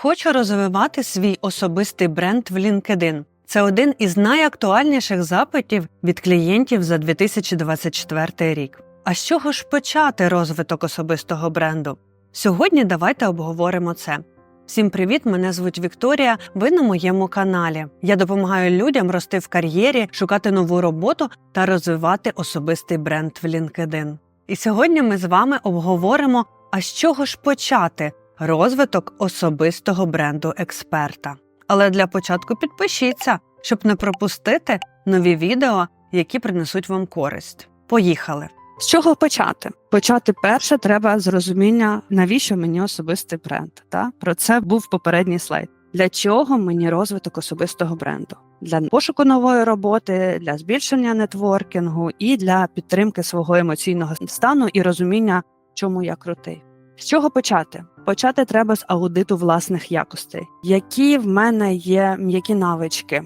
Хочу розвивати свій особистий бренд в LinkedIn. Це один із найактуальніших запитів від клієнтів за 2024 рік. А з чого ж почати розвиток особистого бренду? Сьогодні давайте обговоримо це. Всім привіт! Мене звуть Вікторія. Ви на моєму каналі. Я допомагаю людям рости в кар'єрі, шукати нову роботу та розвивати особистий бренд в LinkedIn. І сьогодні ми з вами обговоримо, а з чого ж почати розвиток особистого бренду експерта. Але для початку підпишіться, щоб не пропустити нові відео, які принесуть вам користь. Поїхали! З чого почати? Почати перше треба з розуміння, навіщо мені особистий бренд. Та? Про це був попередній слайд. Для чого мені розвиток особистого бренду? Для пошуку нової роботи, для збільшення нетворкінгу і для підтримки свого емоційного стану і розуміння, чому я крутий. З чого почати? Почати треба з аудиту власних якостей, які в мене є м'які навички.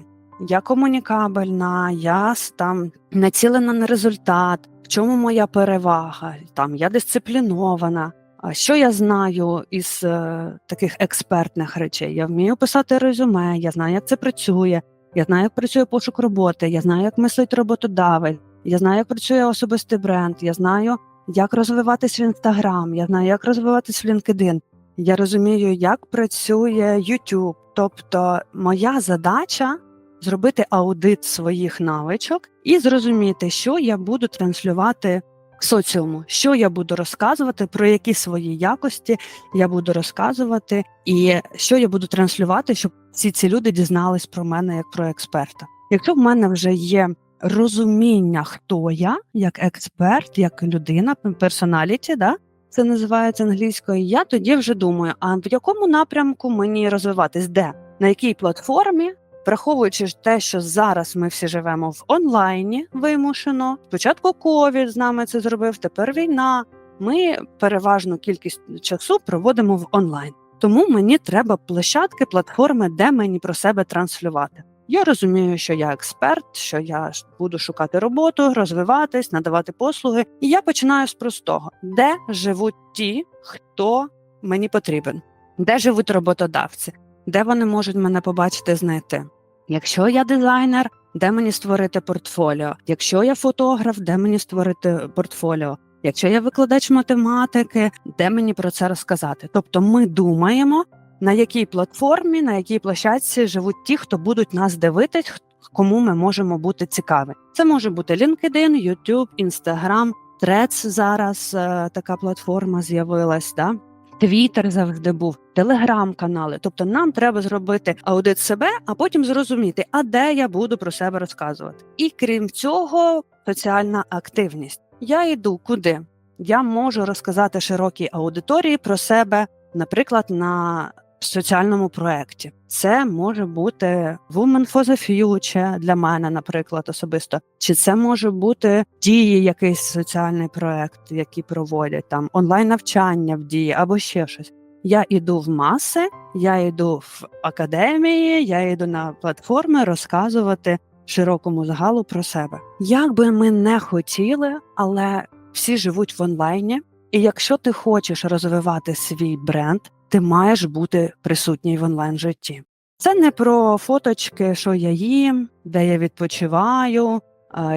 Я комунікабельна, я там націлена на результат. В чому моя перевага? Там я дисциплінована. А що я знаю із е, таких експертних речей? Я вмію писати резюме, я знаю, як це працює. Я знаю, як працює пошук роботи, я знаю, як мислить роботодавець, я знаю, як працює особистий бренд, я знаю, як розвиватись в інстаграм, я знаю, як розвиватись в LinkedIn. Я розумію, як працює YouTube. Тобто, моя задача зробити аудит своїх навичок і зрозуміти, що я буду транслювати соціуму, що я буду розказувати, про які свої якості я буду розказувати, і що я буду транслювати, щоб всі ці люди дізнались про мене як про експерта. Якщо в мене вже є розуміння, хто я як експерт, як людина, персоналіті, да, це називається англійською. Я тоді вже думаю, а в якому напрямку мені розвиватись, де на якій платформі, враховуючи те, що зараз ми всі живемо в онлайні вимушено. Спочатку ковід з нами це зробив, тепер війна. Ми переважну кількість часу проводимо в онлайн. Тому мені треба площадки, платформи, де мені про себе транслювати. Я розумію, що я експерт, що я буду шукати роботу, розвиватись, надавати послуги. І я починаю з простого: де живуть ті, хто мені потрібен, де живуть роботодавці, де вони можуть мене побачити, знайти. Якщо я дизайнер, де мені створити портфоліо? Якщо я фотограф, де мені створити портфоліо? Якщо я викладач математики, де мені про це розказати? Тобто ми думаємо, на якій платформі, на якій площадці живуть ті, хто будуть нас дивитись, кому ми можемо бути цікаві. Це може бути LinkedIn, YouTube, Instagram, Threads зараз е, така платформа з'явилась. Да? Твіттер завжди був, телеграм-канали. Тобто нам треба зробити аудит себе, а потім зрозуміти, а де я буду про себе розказувати. І крім цього, соціальна активність. Я йду куди? Я можу розказати широкій аудиторії про себе, наприклад, на соціальному проєкті. Це може бути Women for the Future для мене, наприклад, особисто. Чи це може бути дії, якийсь соціальний проєкт, який проводять там онлайн навчання в дії або ще щось. Я йду в маси, я йду в академії, я йду на платформи розказувати широкому загалу про себе. Як би ми не хотіли, але всі живуть в онлайні. І якщо ти хочеш розвивати свій бренд, ти маєш бути присутній в онлайн житті. Це не про фоточки, що я їм, де я відпочиваю,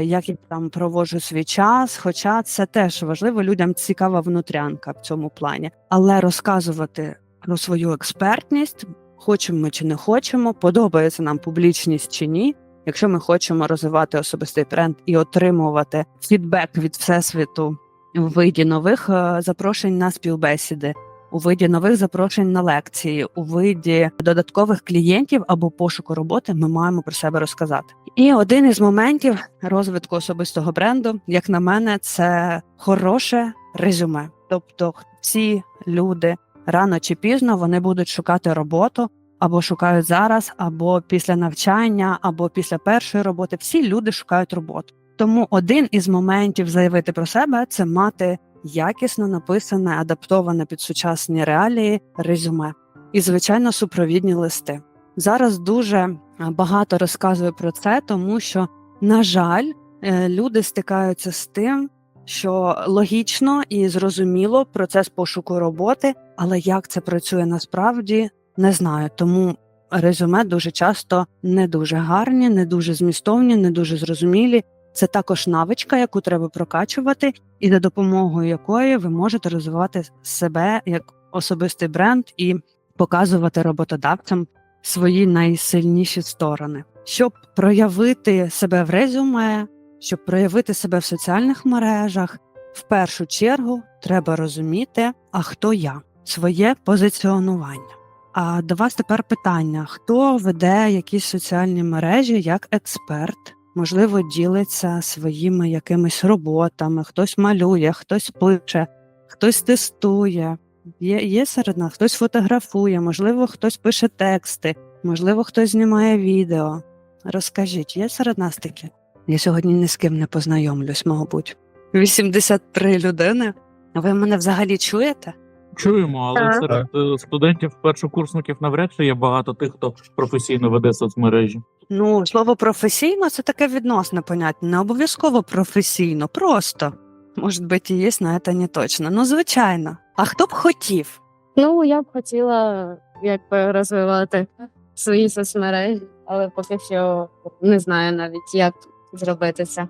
як я там проводжу свій час. Хоча це теж важливо, людям цікава внутрянка в цьому плані. Але розказувати про свою експертність, хочемо ми чи не хочемо, подобається нам публічність чи ні. Якщо ми хочемо розвивати особистий бренд і отримувати фідбек від всесвіту у виді нових е, запрошень на співбесіди, у виді нових запрошень на лекції, у виді додаткових клієнтів або пошуку роботи, ми маємо про себе розказати. І один із моментів розвитку особистого бренду, як на мене, це хороше резюме. Тобто, ці люди рано чи пізно вони будуть шукати роботу. Або шукають зараз, або після навчання, або після першої роботи. Всі люди шукають роботу. Тому один із моментів заявити про себе це мати якісно написане, адаптоване під сучасні реалії резюме і, звичайно, супровідні листи. Зараз дуже е, багато розказую про це, тому що, на жаль, е, люди стикаються з тим, що логічно і зрозуміло процес пошуку роботи, але як це працює насправді, не знаю. Тому резюме дуже часто не дуже гарні, не дуже змістовні, не дуже зрозумілі. Це також навичка, яку треба прокачувати, і за допомогою якої ви можете розвивати себе як особистий бренд і показувати роботодавцям свої найсильніші сторони, щоб проявити себе в резюме, щоб проявити себе в соціальних мережах. В першу чергу треба розуміти, а хто я, своє позиціонування. А до вас тепер питання: хто веде якісь соціальні мережі як експерт? Можливо, ділиться своїми якимись роботами, хтось малює, хтось пише, хтось тестує. Є, є серед нас, хтось фотографує, можливо, хтось пише тексти, можливо, хтось знімає відео. Розкажіть, є серед нас такі? Я сьогодні ні з ким не познайомлюсь, мабуть. 83 людини. А ви мене взагалі чуєте? Чуємо, але Так. серед е, студентів першокурсників навряд чи є багато тих, хто професійно веде соцмережі. Ну, слово професійно це таке відносне поняття, не обов'язково професійно, просто. Може бути, і є, але це не точно. Ну, звичайно. А хто б хотів? Ну, я б хотіла якби розвивати свої соцмережі, але поки що не знаю навіть, як зробити це.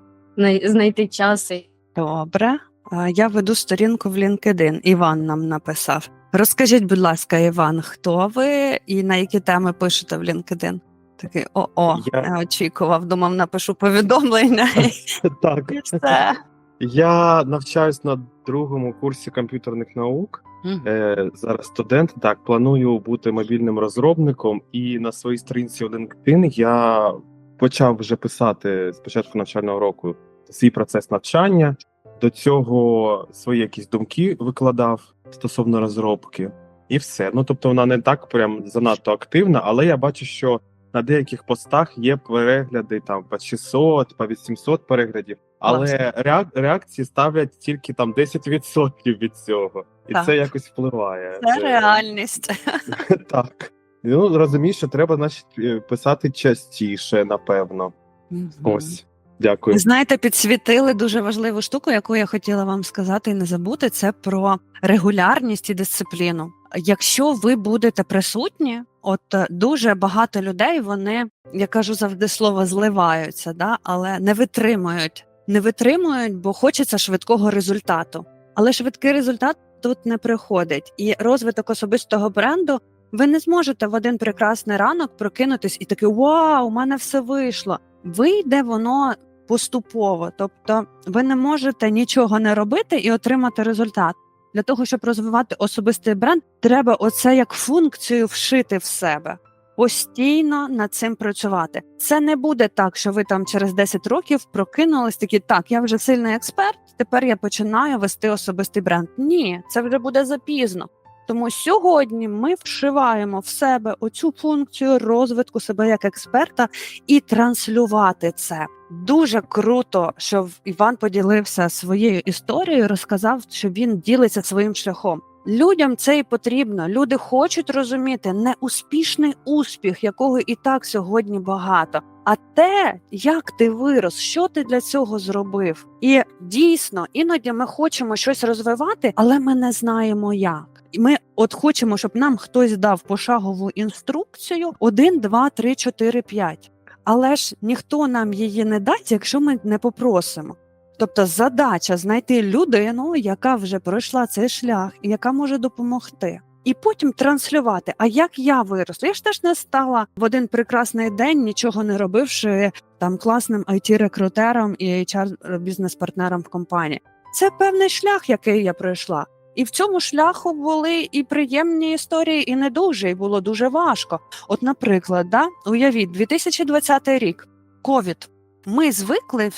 Знайти час і Добре. Я веду сторінку в LinkedIn. Іван нам написав. Розкажіть, будь ласка, Іван, хто ви і на які теми пишете в LinkedIn? Такий о-о, Я- я очікував, думав, напишу повідомлення Так, і все. я навчаюсь на другому курсі комп'ютерних наук. Е, зараз студент. Так, планую бути мобільним розробником, і на своїй сторінці у LinkedIn я почав вже писати з початку навчального року свій процес навчання. До цього свої якісь думки викладав стосовно розробки, і все. Ну тобто вона не так прям занадто активна, але я бачу, що на деяких постах є перегляди там по 600, по 800 переглядів, але реак- реакції ставлять тільки там 10% від цього, і Так. це якось впливає. Це реальність. Так. Ну розумієш, що треба значить е, писати частіше, напевно. Мгм. Ось. Дякую. Знаєте, підсвітили дуже важливу штуку, яку я хотіла вам сказати і не забути. Це про регулярність і дисципліну. Якщо ви будете присутні, от е, дуже багато людей вони, я кажу завжди слово зливаються, да, але не витримують. Не витримують, бо хочеться швидкого результату. Але швидкий результат тут не приходить. І розвиток особистого бренду ви не зможете в один прекрасний ранок прокинутись і такий вау, у мене все вийшло. Вийде воно поступово, тобто ви не можете нічого не робити і отримати результат. Для того, щоб розвивати особистий бренд, треба оце як функцію вшити в себе. Постійно над цим працювати. Це не буде так, що ви там через 10 років прокинулись такі, так, я вже сильний експерт, тепер я починаю вести особистий бренд. Ні, це вже буде запізно. Тому сьогодні ми вшиваємо в себе оцю функцію розвитку себе як експерта і транслювати це. Дуже круто, що Іван поділився своєю історією, розказав, що він ділиться своїм шляхом. Людям це і потрібно. Люди хочуть розуміти не успішний успіх, якого і так сьогодні багато, а те, як ти вирос, що ти для цього зробив. І дійсно, іноді ми хочемо щось розвивати, але ми не знаємо як. Ми от хочемо, щоб нам хтось дав пошагову інструкцію: 1, 2, 3, 4, 5. Але ж ніхто нам її не дасть, якщо ми не попросимо. Тобто задача знайти людину, яка вже пройшла цей шлях і яка може допомогти. І потім транслювати. А як я виросла? Я ж теж не стала в один прекрасний день, нічого не робивши там класним it рекрутером і HR бізнес-партнером в компанії. Це певний шлях, який я пройшла. І в цьому шляху були і приємні історії, і не дуже, і було дуже важко. От, наприклад, да, уявіть, 2020 рік, ковід. Ми звикли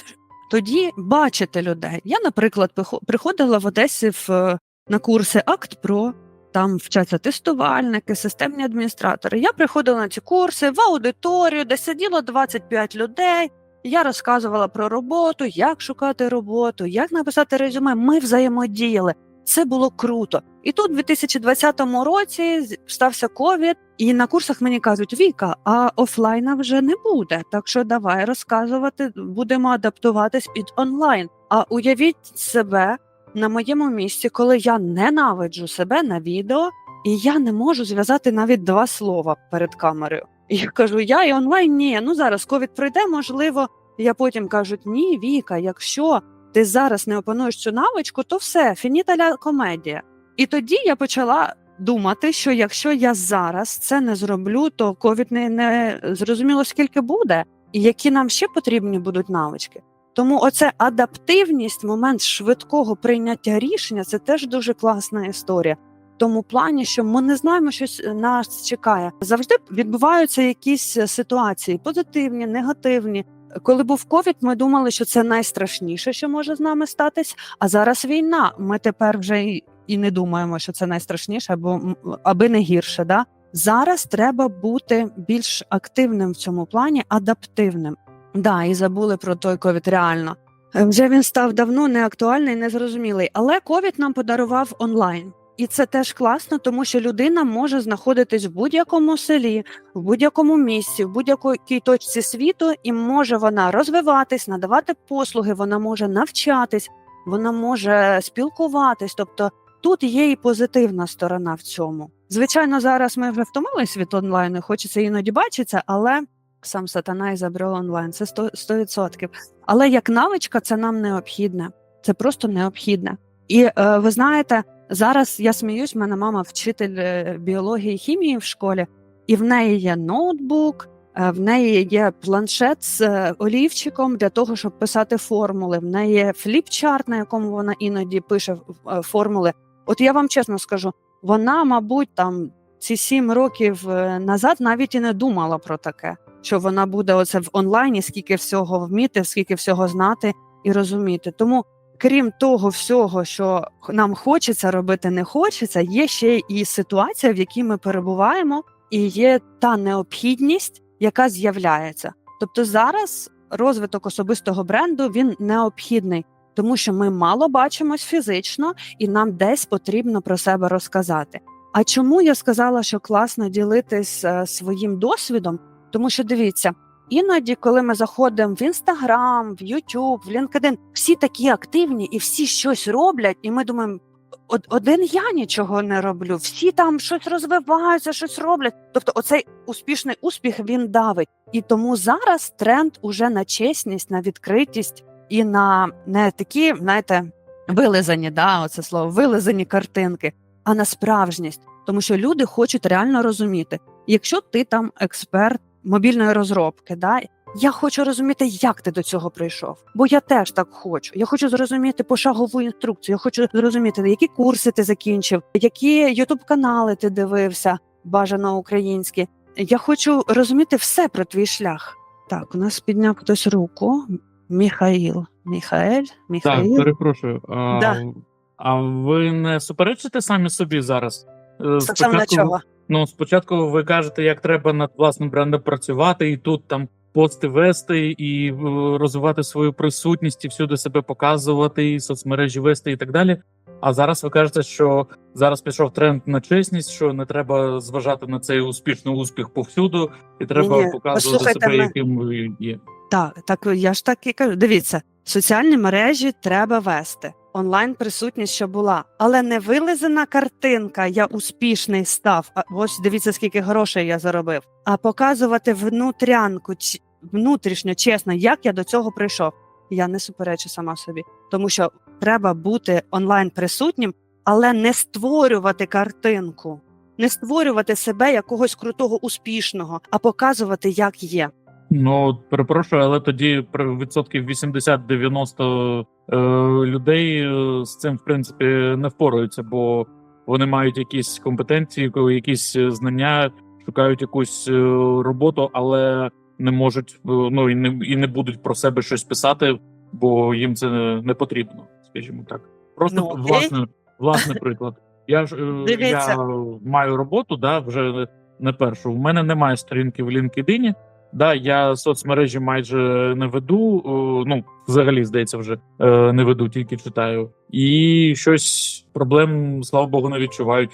тоді бачити людей. Я, наприклад, приходила в Одесі в, е, на курси Акт Про. Там вчаться тестувальники, системні адміністратори. Я приходила на ці курси в аудиторію, де сиділо 25 людей. Я розказувала про роботу, як шукати роботу, як написати резюме. Ми взаємодіяли. Це було круто. І тут, у 2020 році, стався ковід, і на курсах мені кажуть: Віка, а офлайна вже не буде. Так що давай розказувати, будемо адаптуватись під онлайн. А уявіть себе на моєму місці, коли я ненавиджу себе на відео, і я не можу зв'язати навіть два слова перед камерою. І я кажу: я і онлайн ні. Ну зараз ковід пройде, можливо. Я потім кажуть: ні, Віка, якщо ти зараз не опануєш цю навичку, то все, фініталя комедія. І тоді я почала думати, що якщо я зараз це не зроблю, то ковід не, не зрозуміло скільки буде, і які нам ще потрібні будуть навички. Тому оце адаптивність, момент швидкого прийняття рішення це теж дуже класна історія. В тому плані, що ми не знаємо, що нас чекає. Завжди відбуваються якісь е, ситуації позитивні, негативні. Коли був ковід, ми думали, що це найстрашніше, що може з нами статись. А зараз війна. Ми тепер вже і, не думаємо, що це найстрашніше, або аби не гірше. Да? Зараз треба бути більш активним в цьому плані, адаптивним. Да, і забули про той ковід реально. Е, Вже він став давно неактуальний, незрозумілий. Але ковід нам подарував онлайн. І це теж класно, тому що людина може знаходитись в будь-якому селі, в будь-якому місці, в будь-якій точці світу, і може вона розвиватись, надавати послуги, вона може навчатись, вона може спілкуватись. Тобто тут є і позитивна сторона в цьому. Звичайно, зараз ми вже втомились від онлайну, хочеться іноді бачитися, але сам сатана і забрав онлайн. Це 100%. 100%. Але як навичка, це нам необхідне. Це просто необхідне. І е, ви знаєте, зараз я сміюсь, в мене мама вчитель е, біології і хімії в школі, і в неї є ноутбук, е, в неї є планшет з е, олівчиком для того, щоб писати формули. В неї є фліпчарт, на якому вона іноді пише формули. От я вам чесно скажу, вона, мабуть, там ці сім років назад навіть і не думала про таке, що вона буде оце в онлайні, скільки всього вміти, скільки всього знати і розуміти. Тому, крім того всього, що нам хочеться робити, не хочеться, є ще і ситуація, в якій ми перебуваємо, і є та необхідність, яка з'являється. Тобто зараз розвиток особистого бренду він необхідний. Тому що ми мало бачимось фізично, і нам десь потрібно про себе розказати. А чому я сказала, що класно ділитись е, своїм досвідом? Тому що дивіться, іноді, коли ми заходимо в інстаграм, в Ютуб, в LinkedIn, всі такі активні і всі щось роблять, і ми думаємо. «Од- Один я нічого не роблю, всі там щось розвиваються, щось роблять. Тобто, оцей успішний успіх він давить. І тому зараз тренд уже на чесність, на відкритість і на не такі, знаєте, вилизані, да, оце слово, вилизані картинки, а на справжність. Тому що люди хочуть реально розуміти, якщо ти там експерт мобільної розробки, да, я хочу розуміти, як ти до цього прийшов. Бо я теж так хочу. Я хочу зрозуміти пошагову інструкцію. Я хочу зрозуміти, які курси ти закінчив, які ютуб канали ти дивився, бажано українські. Я хочу розуміти все про твій шлях. Так, у нас підняв хтось руку. Міхаїл. Міхаель? Так, перепрошую. А, Да. а ви не суперечите самі собі зараз? Е, Стосовно чого? Ну, спочатку ви кажете, як треба над власним брендом працювати, і тут там пости вести, і е, розвивати свою присутність, і всюди себе показувати, і соцмережі вести, і так далі. А зараз ви кажете, що зараз пішов тренд на чесність, що не треба зважати на цей успішний успіх повсюду, і треба Ні-ні, показувати себе, мене. яким ви є. Так, так я ж так і кажу. Дивіться, соціальні мережі треба вести. Онлайн присутність, що була, але не вилизана картинка. Я успішний став. А ось дивіться, скільки грошей я заробив. А показувати внутрянку, внутрішньо, чесно, як я до цього прийшов. Я не суперечу сама собі, тому що треба бути онлайн присутнім, але не створювати картинку, не створювати себе якогось крутого успішного, а показувати, як є. Ну, перепрошую, але тоді при відсотків 80-90 е, людей е, з цим в принципі не впораються, бо вони мають якісь компетенції, ко- якісь е, знання, шукають якусь е, роботу, але не можуть ну і не і не будуть про себе щось писати, бо їм це не потрібно, скажімо так. Просто Ну, власне, власний приклад. Я ж е, Дивіться. я маю роботу, да, вже не першу. У мене немає сторінки в LinkedIn, Да, я соцмережі майже не веду. Ну, взагалі, здається, вже е, не веду, тільки читаю. І щось проблем, слава Богу, не відчувають.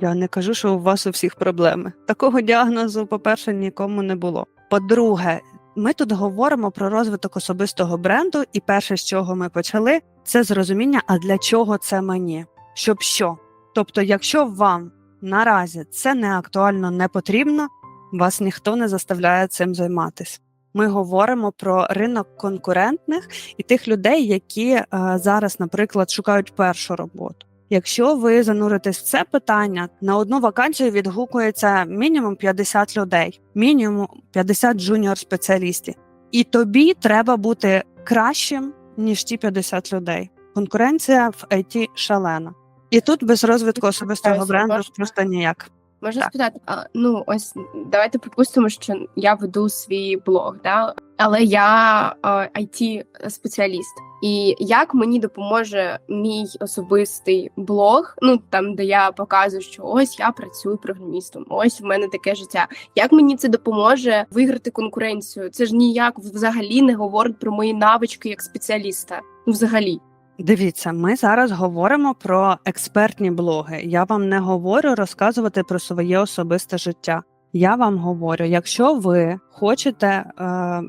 Я не кажу, що у вас у всіх проблеми. Такого діагнозу, по-перше, нікому не було. По-друге, ми тут говоримо про розвиток особистого бренду, і перше, з чого ми почали, це зрозуміння, а для чого це мені? Щоб що? Тобто, якщо вам наразі це не актуально, не потрібно. Вас ніхто не заставляє цим займатися. Ми говоримо про ринок конкурентних і тих людей, які е, зараз, наприклад, шукають першу роботу. Якщо ви зануритесь в це питання, на одну вакансію відгукується мінімум 50 людей, мінімум 50 джуніор-спеціалістів. І тобі треба бути кращим, ніж ті 50 людей. Конкуренція в IT шалена. І тут без розвитку особистого бренду просто ніяк. Можна Так. спитати, а, ну ось давайте припустимо, що я веду свій блог, да? але я it спеціаліст. І як мені допоможе мій особистий блог, ну там де я показую, що ось я працюю програмістом, ось в мене таке життя. Як мені це допоможе виграти конкуренцію? Це ж ніяк взагалі не говорить про мої навички як спеціаліста. Ну, взагалі. Дивіться, ми зараз говоримо про експертні блоги. Я вам не говорю розказувати про своє особисте життя. Я вам говорю, якщо ви хочете е,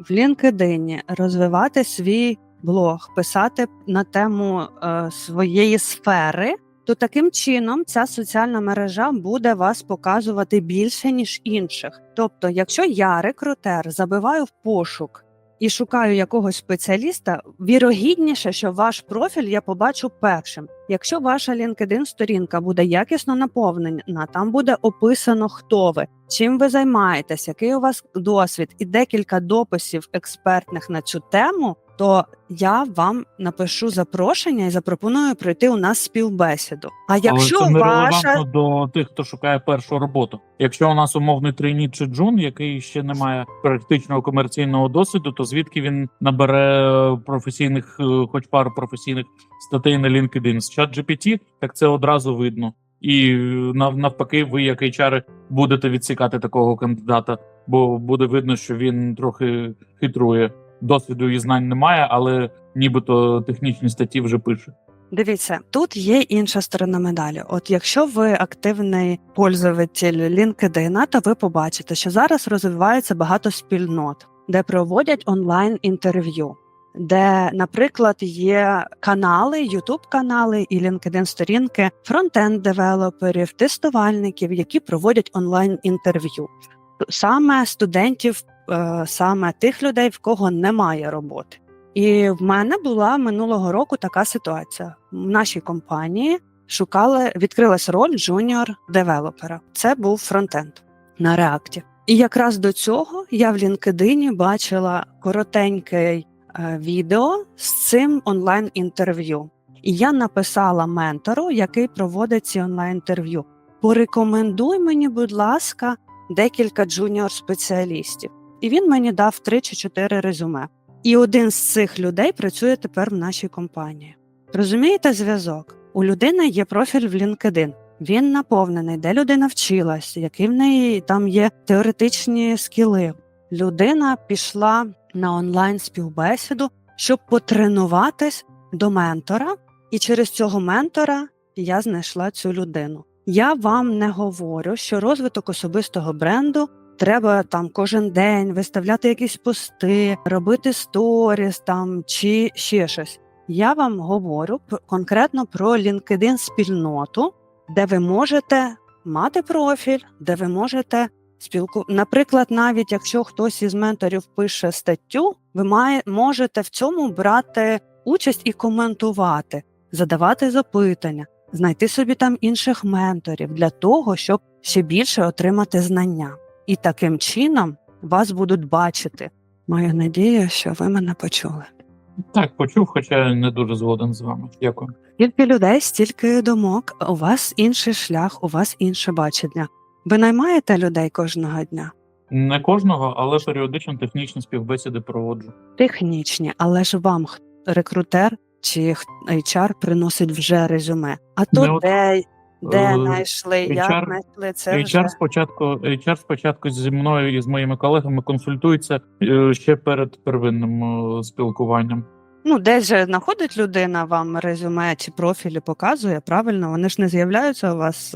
в LinkedIn розвивати свій блог, писати на тему е, своєї сфери, то таким чином ця соціальна мережа буде вас показувати більше ніж інших. Тобто, якщо я рекрутер забиваю в пошук і шукаю якогось спеціаліста, вірогідніше, що ваш профіль я побачу першим. Якщо ваша LinkedIn сторінка буде якісно наповнена, там буде описано, хто ви, чим ви займаєтесь, який у вас досвід, і декілька дописів експертних на цю тему, то я вам напишу запрошення і запропоную пройти у нас співбесіду. А якщо Але це не ваша релевантно до тих, хто шукає першу роботу. Якщо у нас умовний трейні чи джун, який ще не має практичного комерційного досвіду, то звідки він набере професійних, е, хоч пару професійних статей на LinkedIn? з ChatGPT, так це одразу видно. І е, нав- навпаки, ви, як HR, будете відсікати такого кандидата, бо буде видно, що він трохи хитрує. Досвіду і знань немає, але нібито технічні статті вже пише. Дивіться, тут є інша сторона медалі. От якщо ви активний пользователь LinkedIn, то ви побачите, що зараз розвивається багато спільнот, де проводять онлайн інтерв'ю, де, наприклад, є канали, youtube канали і LinkedIn сторінки фронтенд девелоперів, тестувальників, які проводять онлайн інтерв'ю. Саме студентів, е, саме тих людей, в кого немає роботи. І в мене була минулого року така ситуація. В нашій компанії шукали, відкрилась роль джуніор девелопера. Це був фронтенд на реакті. І якраз до цього я в LinkedIn бачила коротеньке відео з цим онлайн-інтерв'ю. І я написала ментору, який проводить ці онлайн-інтерв'ю. Порекомендуй мені, будь ласка, декілька джуніор-спеціалістів. І він мені дав 3 чи 4 резюме. І один з цих людей працює тепер в нашій компанії. Розумієте зв'язок? У людини є профіль в LinkedIn. Він наповнений, де людина вчилась, які в неї там є теоретичні скіли. Людина пішла на онлайн співбесіду, щоб потренуватись до ментора, і через цього ментора я знайшла цю людину. Я вам не говорю, що розвиток особистого бренду треба там кожен день виставляти якісь пости, робити сторіс там чи ще щось. Я вам говорю конкретно про LinkedIn спільноту, де ви можете мати профіль, де ви можете спілку. Наприклад, навіть якщо хтось із менторів пише статтю, ви має, можете в цьому брати участь і коментувати, задавати запитання, знайти собі там інших менторів для того, щоб ще більше отримати знання. І таким чином вас будуть бачити. Маю надію, що ви мене почули. Так, почув, хоча не дуже згоден з вами. Дякую. Скільки людей, стільки думок. У вас інший шлях, у вас інше бачення. Ви наймаєте людей кожного дня? Не кожного, але періодично технічні співбесіди проводжу. Технічні, але ж вам рекрутер чи HR приносить вже резюме. А то Не от, де, де е, знайшли, як знайшли це HR вже. спочатку, HR спочатку зі мною і з моїми колегами консультується е, ще перед первинним е, спілкуванням. Ну, десь же знаходить людина вам резюме чи профілі показує, правильно, вони ж не з'являються у вас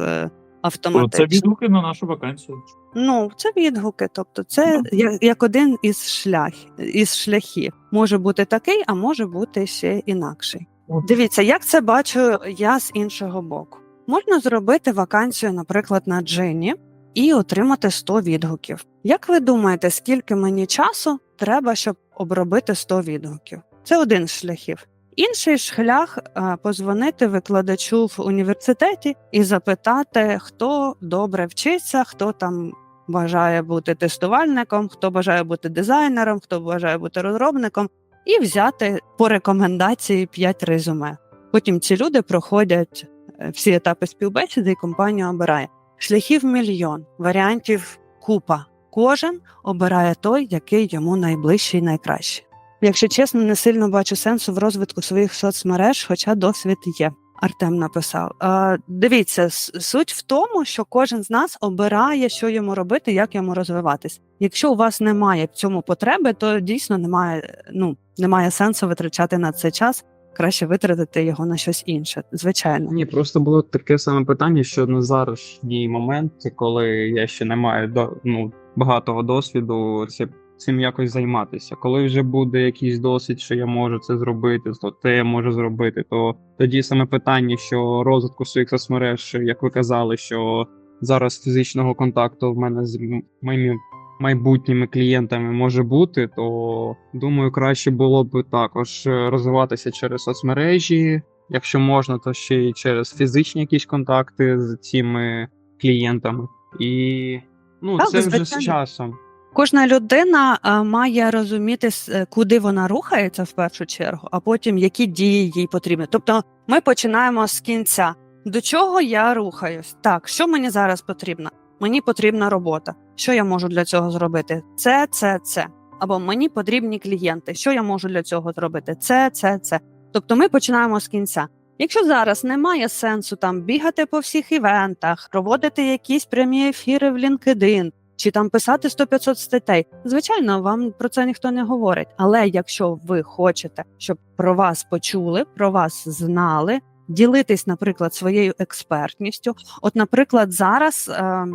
е, Це відгуки на нашу вакансію. Ну, це відгуки, тобто це Ну. як, як один із шлях, із шляхів. Може бути такий, а може бути ще інакший. От. Дивіться, як це бачу я з іншого боку. Можна зробити вакансію, наприклад, на Джині і отримати 100 відгуків. Як ви думаєте, скільки мені часу треба, щоб обробити 100 відгуків? Це один з шляхів. Інший шлях е, позвонити викладачу в університеті і запитати, хто добре вчиться, хто там бажає бути тестувальником, хто бажає бути дизайнером, хто бажає бути розробником, і взяти по рекомендації 5 резюме. Потім ці люди проходять е, всі етапи співбесіди, і компанія обирає. Шляхів мільйон, варіантів купа. Кожен обирає той, який йому найближчий найкращий. Якщо чесно, не сильно бачу сенсу в розвитку своїх соцмереж, хоча досвід є. Артем написав. Е, дивіться, суть в тому, що кожен з нас обирає, що йому робити, як йому розвиватись. Якщо у вас немає в цьому потреби, то дійсно немає, ну, немає сенсу витрачати на це час. Краще витратити його на щось інше. Звичайно. Ні, просто було таке саме питання, що на зарашній момент, коли я ще не маю ну, багатого досвіду, це, цим якось займатися. Коли вже буде якийсь досвід, що я можу це зробити, то те я можу зробити, то тоді саме питання, що розвитку своїх соцмереж, як ви казали, що зараз фізичного контакту в мене з моїми майбутніми клієнтами може бути, то думаю, краще було б також розвиватися через соцмережі. Якщо можна, то ще й через фізичні якісь контакти з цими клієнтами. І ну, Так, це вже з часом. Кожна людина має розуміти, е, куди вона рухається в першу чергу, а потім які дії їй потрібні. Тобто, ми починаємо з кінця. До чого я рухаюсь? Так, що мені зараз потрібно? Мені потрібна робота. Що я можу для цього зробити? Це, це, це. Або мені потрібні клієнти. Що я можу для цього зробити? Це, це, це. Тобто, ми починаємо з кінця. Якщо зараз немає сенсу там бігати по всіх івентах, проводити якісь прямі ефіри в LinkedIn, чи там писати 100-500 статей. Звичайно, вам про це ніхто не говорить. Але якщо ви хочете, щоб про вас почули, про вас знали, ділитись, наприклад, своєю експертністю. От, наприклад, зараз е,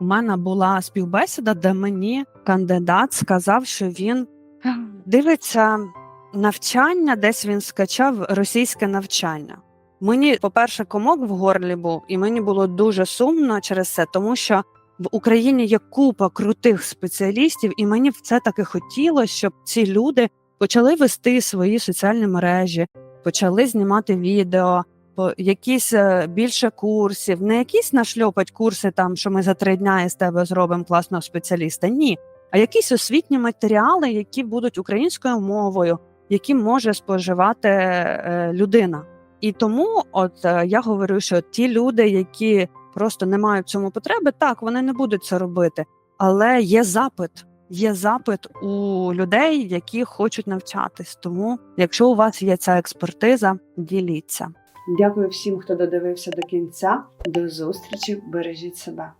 у мене була співбесіда, де мені кандидат сказав, що він дивиться навчання, десь він скачав російське навчання. Мені, по-перше, комок в горлі був, і мені було дуже сумно через це, тому що в Україні є купа крутих спеціалістів, і мені в це таки хотілося, щоб ці люди почали вести свої соціальні мережі, почали знімати відео, по якісь е, більше курсів, не якісь нашльопать курси, там що ми за три дня із тебе зробимо класного спеціаліста. Ні, а якісь освітні матеріали, які будуть українською мовою, які може споживати е, людина. І тому, от е, я говорю, що ті люди, які просто не мають цьому потреби, так вони не будуть це робити, але є запит. Є запит у людей, які хочуть навчатись. Тому, якщо у вас є ця експертиза, діліться. Дякую всім, хто додивився до кінця. До зустрічі, бережіть себе.